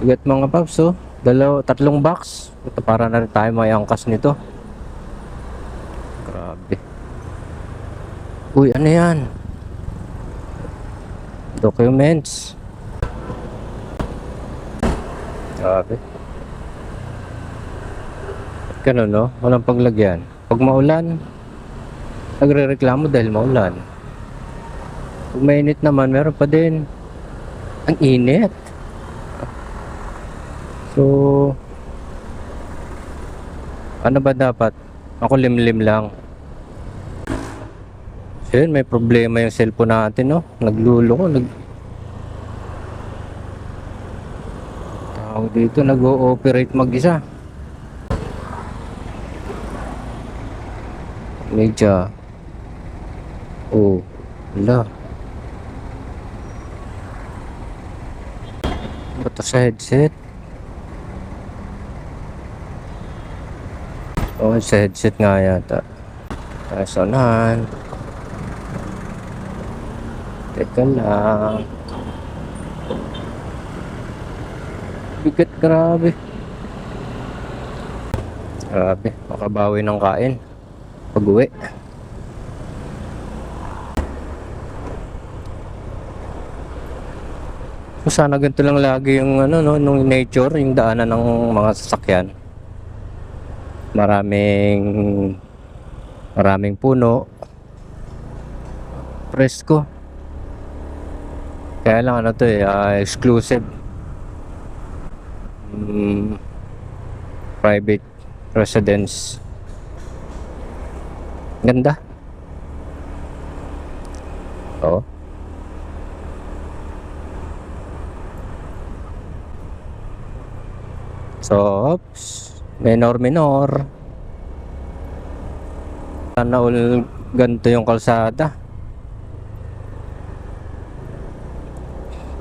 Bigat mga paps, oh. Dalaw, tatlong box. Ito para na rin tayo may angkas nito. Grabe. Uy, ano yan? Documents. Grabe. Ganun, no? Walang paglagyan. Pag maulan, nagre-reklamo dahil maulan. Pag mainit naman, meron pa din. Ang init. So, ano ba dapat? Ako limlim lang. So may problema yung cellphone natin, no? Nagluloko, nag... Tawag dito, nag-ooperate mag-isa. Medya. Oh, wala. Bato sa headset. Oh, sa headset nga yata. Ay, sonahan. Teka lang. Bigat grabe. Grabe, makabawi ng kain. Pag uwi. So, sana ganito lang lagi yung ano no, nung nature, yung daanan ng mga sasakyan. Maraming maraming puno. Presko. Kaya lang ano to eh, ah, exclusive. Mm, private residence. Ganda. Oo. So, oops. Minor, minor. Sana all ganito yung kalsada.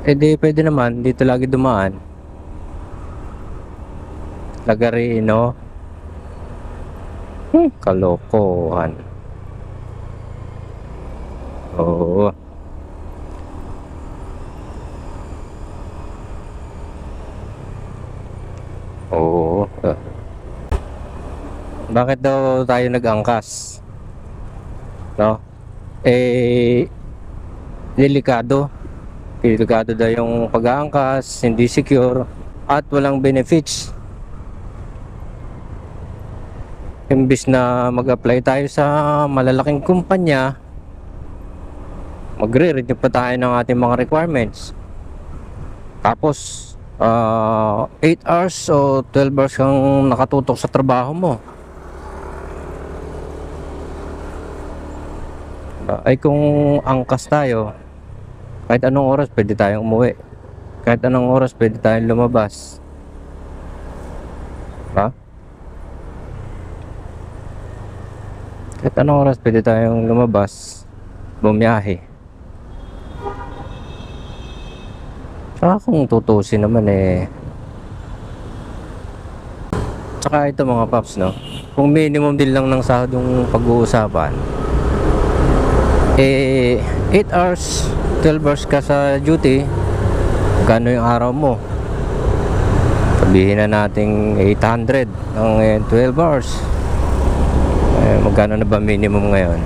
Eh di, pwede naman. Dito lagi dumaan. Lagari, no? Hmm, kalokohan. Oo. Oo. Bakit daw tayo nag-angkas? No? Eh, delikado. Delikado daw yung pag-aangkas, hindi secure, at walang benefits. Imbis na mag-apply tayo sa malalaking kumpanya, magre-renew pa tayo ng ating mga requirements. Tapos, ah 8 hours o 12 hours kang nakatutok sa trabaho mo. Diba? Ay kung angkas tayo, kahit anong oras pwede tayong umuwi. Kahit anong oras pwede tayong lumabas. Ha? Kahit anong oras pwede tayong lumabas, bumiyahe. Tsaka kung tutusin naman eh. Tsaka ito mga paps no. Kung minimum din lang ng sahod yung pag-uusapan. Eh 8 hours, 12 hours ka sa duty. Gano yung araw mo? Sabihin na nating 800 ng eh, 12 hours. Eh, magkano na ba minimum ngayon?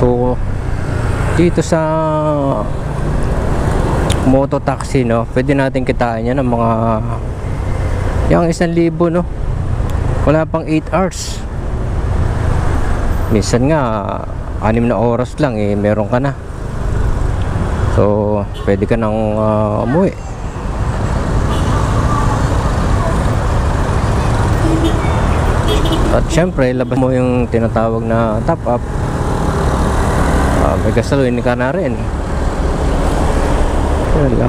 So, dito sa moto taxi no pwede natin kitain yan ng mga yung isang libo no wala pang 8 hours minsan nga anim na oras lang eh meron ka na so pwede ka nang uh, umuwi at syempre labas mo yung tinatawag na top up Ah, may gasoline ka na rin.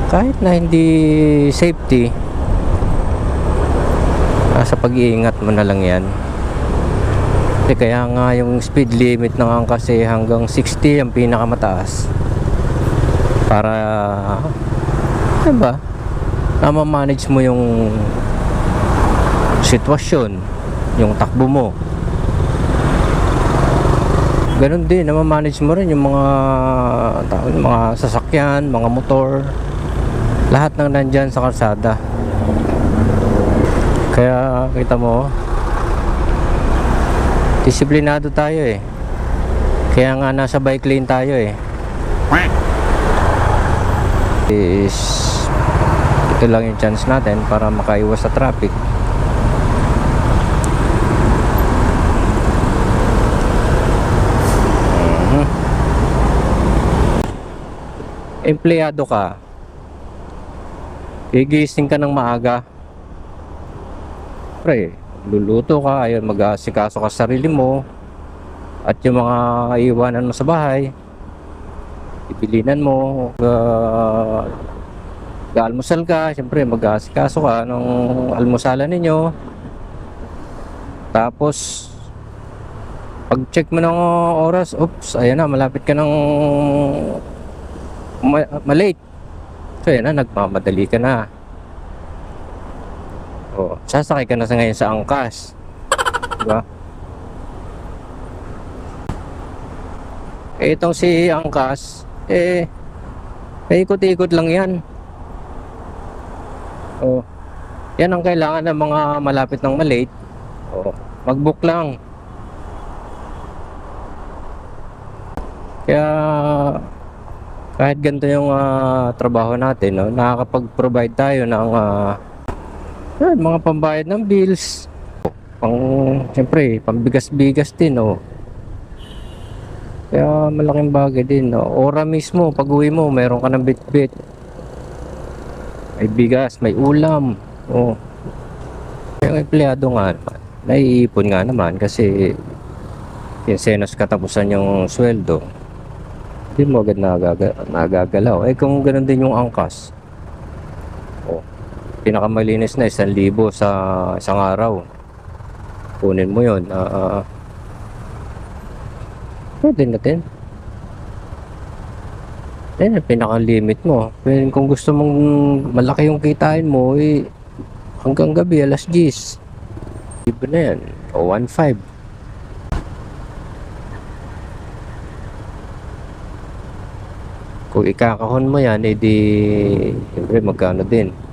Kahit na hindi safety, nasa pag-iingat mo na lang yan. Kasi kaya nga yung speed limit ng kasi hanggang 60 ang pinakamataas. Para, diba, na ma-manage mo yung sitwasyon, yung takbo mo. Ganon din, na manage mo rin yung mga tao, mga sasakyan, mga motor. lahat ng nandyan sa kalsada. Kaya kita mo, disiplinado tayo eh. Kaya nga nasa bike lane tayo eh. Is ito lang yung chance natin para makaiwas sa traffic. Mhm. Empleyado ka. Gigising ka ng maaga. Pre, luluto ka, ayun, mag-aasikaso ka sa sarili mo. At yung mga iiwanan mo sa bahay, ibilinan mo, uh, almusal ka, siyempre mag-aasikaso ka ng almusalan ninyo. Tapos, pag-check mo ng oras, oops, ayan na, malapit ka ng ma- malate. So, ayan na, nagmamadali ka na. O, sasakay ka na sa ngayon sa angkas. Diba? Eh, itong si angkas, eh, paikot-ikot lang yan. O, yan ang kailangan ng mga malapit ng malate. O, mag-book lang. Kaya kahit ganito yung ah, trabaho natin, no, nakakapag-provide tayo ng ah, yan, mga pambayad ng bills. Pang, siyempre, pambigas-bigas din, no. Kaya malaking bagay din, no. Ora mismo, pag uwi mo, meron ka ng bit-bit. May bigas, may ulam. Oh. Yung empleyado nga naiipon nga naman kasi kinsenos katapusan yung sweldo. Hindi mo agad nagaga, nagagalaw. Eh kung ganun din yung angkas, oh, pinakamalinis na isang libo sa isang araw. Kunin mo yun. ah, pwede natin. Yan ang pinaka-limit mo. Pero kung gusto mong malaki yung kitain mo, eh, hanggang gabi, alas 10. Libre na yan. O 1.5. Kung ikakahon mo yan, edi, siyempre magkano din.